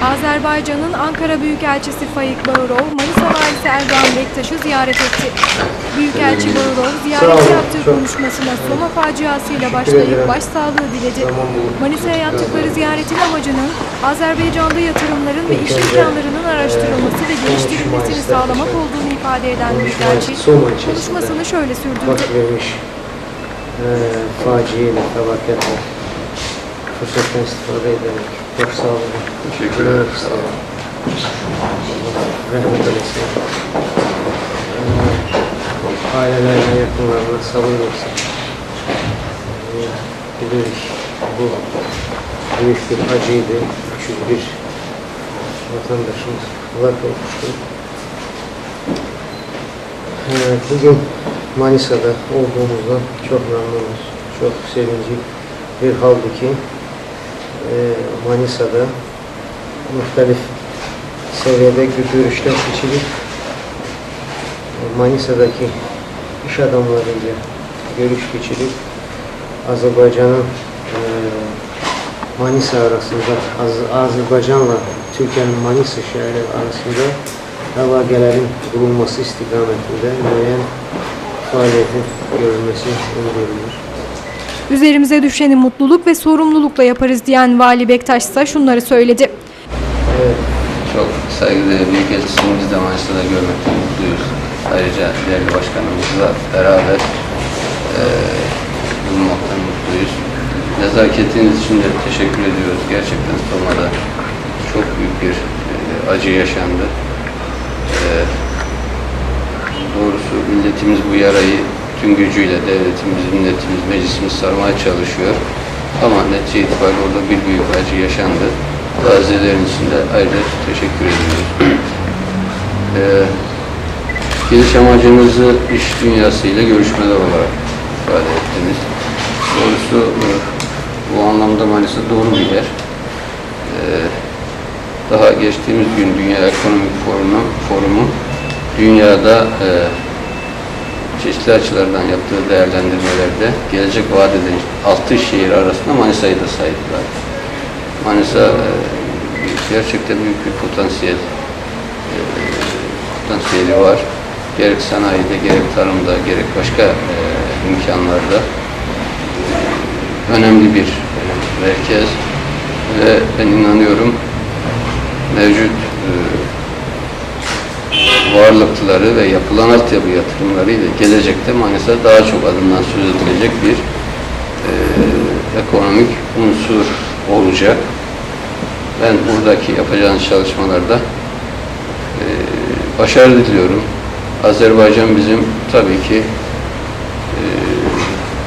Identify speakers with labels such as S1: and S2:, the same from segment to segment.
S1: Azerbaycan'ın Ankara Büyükelçisi Faik Bağırov, Manisa Valisi Erdoğan Bektaş'ı ziyaret etti. Büyükelçi Bağırov, ziyarette yaptığı konuşmasına Soma faciasıyla başlayıp başsağlığı diledi. Manisa'ya yaptıkları ziyaretin amacının Azerbaycan'da yatırımların ve iş imkanlarının araştırılması ve geliştirilmesini sağlamak olduğunu ifade eden Büyükelçi, konuşmasını şöyle sürdürdü.
S2: Bak vermiş e, faciayla, felaketle fırsattan istifade ederek çok sağ olun.
S3: Teşekkür ederim. Sağ olun.
S2: Rahmet eylesin. E, ailelerine, yakınlarına sabır versin. E, bilirik bu büyük bir acıydı. Küçük bir vatandaşımız helak olmuştu. Ee, Bugün Manisa'da olduğumuzda çok memnunuz. Çok sevinci bir halbuki e, Manisa'da muhtelif seviyede görüşler geçirip e, Manisa'daki iş adamlarıyla görüş geçirip Azerbaycan'ın e, Manisa arasında Az- Azerbaycan'la Türkiye'nin Manisa şehri arasında havagelerin bulunması istikametinde müeyyen faaliyetin görülmesi öngörülür.
S1: Üzerimize düşeni mutluluk ve sorumlulukla yaparız diyen Vali Bektaş ise şunları söyledi.
S3: Çok saygıdeğer Büyükelçisini biz de Manisa'da görmekten mutluyuz. Ayrıca değerli başkanımızla beraber eee bulunmaktan mutluyuz. Nezaketiniz için de teşekkür ediyoruz. Gerçekten Soma'da çok büyük bir eee, acı yaşandı. Eee, doğrusu milletimiz bu yarayı tüm gücüyle devletimiz, milletimiz, meclisimiz sarmaya çalışıyor. Ama netice itibariyle orada bir büyük acı yaşandı. Gazelerin için de ayrıca teşekkür ediyoruz. Ee, geliş amacınızı iş dünyasıyla görüşmeler olarak ifade ettiniz. Doğrusu e, bu anlamda Manisa doğru bir yer. Ee, daha geçtiğimiz gün Dünya Ekonomik Forumu, forumu dünyada e, çeşitli açılardan yaptığı değerlendirmelerde gelecek vaat eden 6 şehir arasında Manisa'yı da saydılar. Manisa e, gerçekten büyük bir potansiyel e, potansiyeli var. Gerek sanayide, gerek tarımda, gerek başka e, imkanlarda önemli bir merkez ve ben inanıyorum mevcut varlıkları ve yapılan altyapı yatırımlarıyla gelecekte Manisa daha çok adından söz edilecek bir e, ekonomik unsur olacak. Ben buradaki yapacağınız çalışmalarda e, başarı diliyorum. Azerbaycan bizim tabii ki e,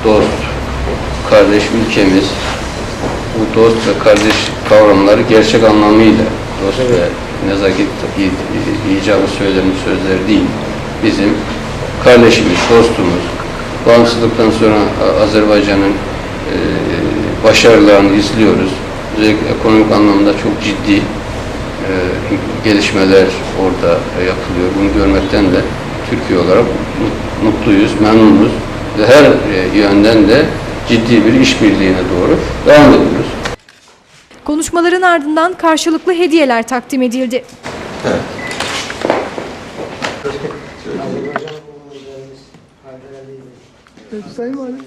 S3: dost, kardeş ülkemiz. Bu dost ve kardeş kavramları gerçek anlamıyla dost ve nezaket icabı söylenen sözler değil. Bizim kardeşimiz, dostumuz. Bağımsızlıktan sonra Azerbaycan'ın e, başarılarını izliyoruz. Özellikle ekonomik anlamda çok ciddi e, gelişmeler orada yapılıyor. Bunu görmekten de Türkiye olarak mut- mutluyuz, memnunuz her e, yönden de ciddi bir işbirliğine doğru devam ediyoruz.
S1: Konuşmaların ardından karşılıklı hediyeler takdim edildi.
S2: Haydarali'ydi.
S4: Sayın Valim.